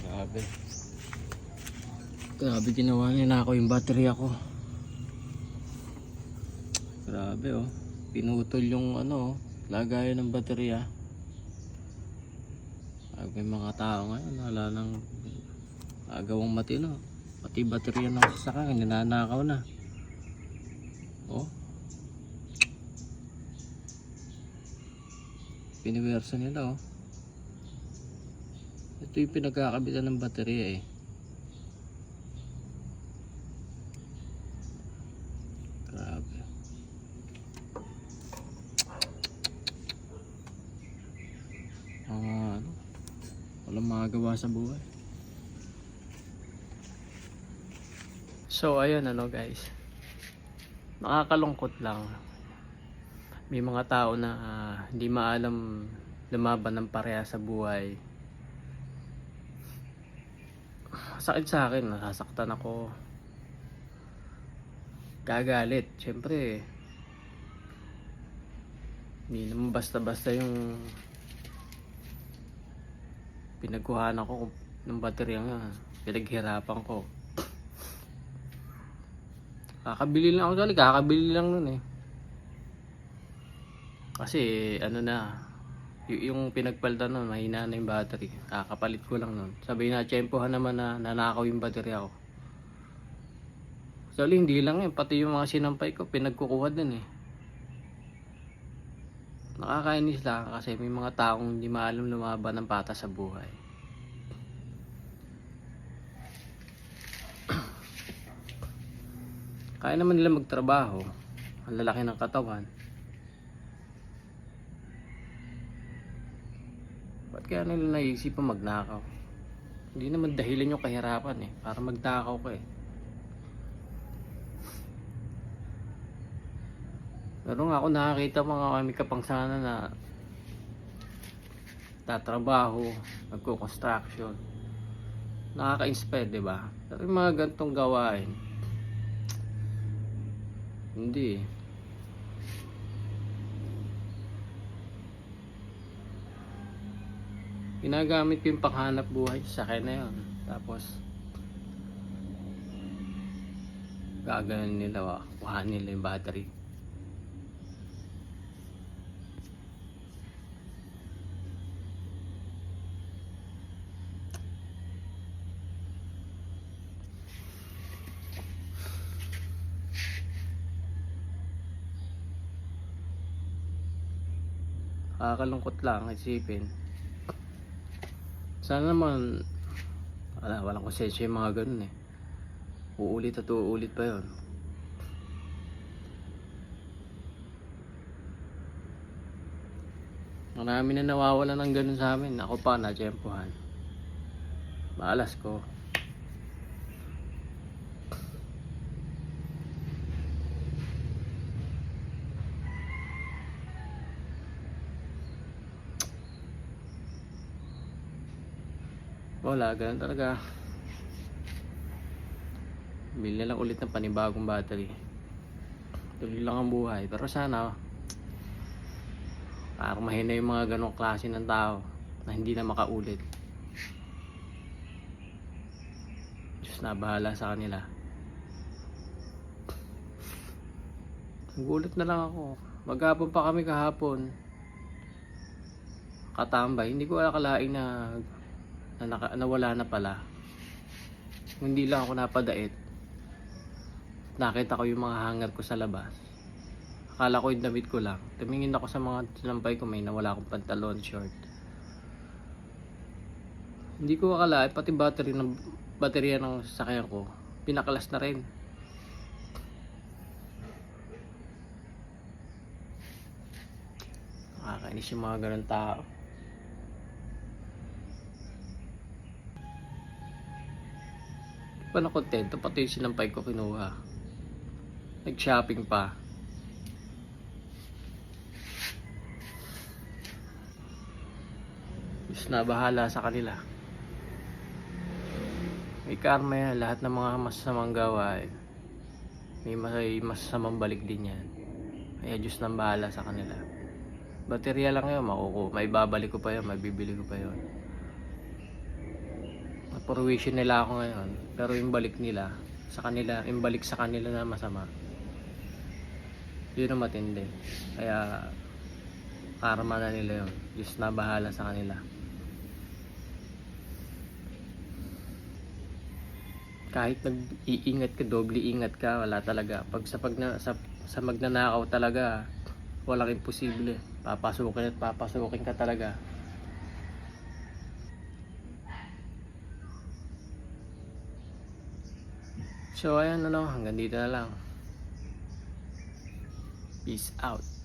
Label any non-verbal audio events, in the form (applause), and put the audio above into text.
Grabe. Grabe ginawa niya na ako yung battery ako. Grabe oh. Pinutol yung ano oh, lagayan ng baterya. Pag may mga tao ngayon, wala nang agawang matino. Pati baterya ng sasakyan, ninanakaw na. Oh. Piniwersa nila oh. Ito yung pinagkakabitan ng baterya eh. Grabe. Mga ano, walang magagawa sa buhay. So ayun ano guys. Nakakalungkot lang. May mga tao na ah, hindi maalam lumaban ng pareha sa buhay. Sakit sa akin, nasasaktan ako. Gagalit, syempre. Hindi naman basta-basta yung pinagkuhaan ako ng baterya nga. Pinaghirapan ko. Kakabili lang ako kakabili lang nun eh. Kasi ano na, y- yung pinagpalitan nun, mahina na yung battery. Kakapalit ko lang nun. Sabi na, tsempohan naman na nanakaw yung baterya ko. Actually, hindi lang eh. Pati yung mga sinampay ko, pinagkukuha din eh. Nakakainis lang kasi may mga taong hindi maalam lumaban ng pata sa buhay. (clears throat) Kaya naman nila magtrabaho. Ang lalaki ng katawan. Ba't kaya nila naisipan magnakaw? Hindi naman dahilan yung kahirapan eh. Para magnakaw ka eh. Pero nga ako nakakita mga kami kapangsana na tatrabaho, nagko-construction. Nakaka-inspire, di ba? Pero yung mga gantong gawain, hindi. Ginagamit ko yung panghanap buhay sa akin na yun. Tapos, gaganon nila, kuhanin nila yung battery. Nakakalungkot lang isipin. Sana naman wala, walang konsensya yung mga ganun eh. Uulit at uulit pa yon. Marami na nawawala ng ganun sa amin. Ako pa na tiyempohan. Maalas ko. Wala, ganun talaga. Bili lang ulit ng panibagong battery. Tuloy lang ang buhay. Pero sana, parang mahina yung mga ganong klase ng tao na hindi na makaulit. Diyos na bahala sa kanila. Nagulat na lang ako. Maghapon pa kami kahapon. Katambay. Hindi ko akalain na na naka, nawala na pala. Hindi lang ako napadait. Nakita ko yung mga hanger ko sa labas. Akala ko yung damit ko lang. Tumingin ako sa mga sinampay ko may nawala akong pantalon, short. Hindi ko akala, pati battery ng baterya ng sasakyan ko, pinakalas na rin. Nakakainis yung mga ganun tao. Pa na kontento, pati yung sinampay ko kinuha. Nag-shopping pa. Diyos na bahala sa kanila. May karma yan, lahat ng mga masasamang gawain. May may masasamang balik din yan. Kaya Diyos na bahala sa kanila. Baterya lang yun, makuku. May babalik ko pa yun, may bibili ko pa yun. Purwisyon nila ako ngayon. Pero yung balik nila, sa kanila, yung balik sa kanila na masama. Yun ang matindi. Kaya, karma na nila yun. Diyos na bahala sa kanila. Kahit nag-iingat ka, doble ingat ka, wala talaga. Pag sa, pag sa, sa magnanakaw talaga, walang imposible. Papasukin at papasukin ka talaga. So, ayan ano, hanggang dito na lang. Peace out.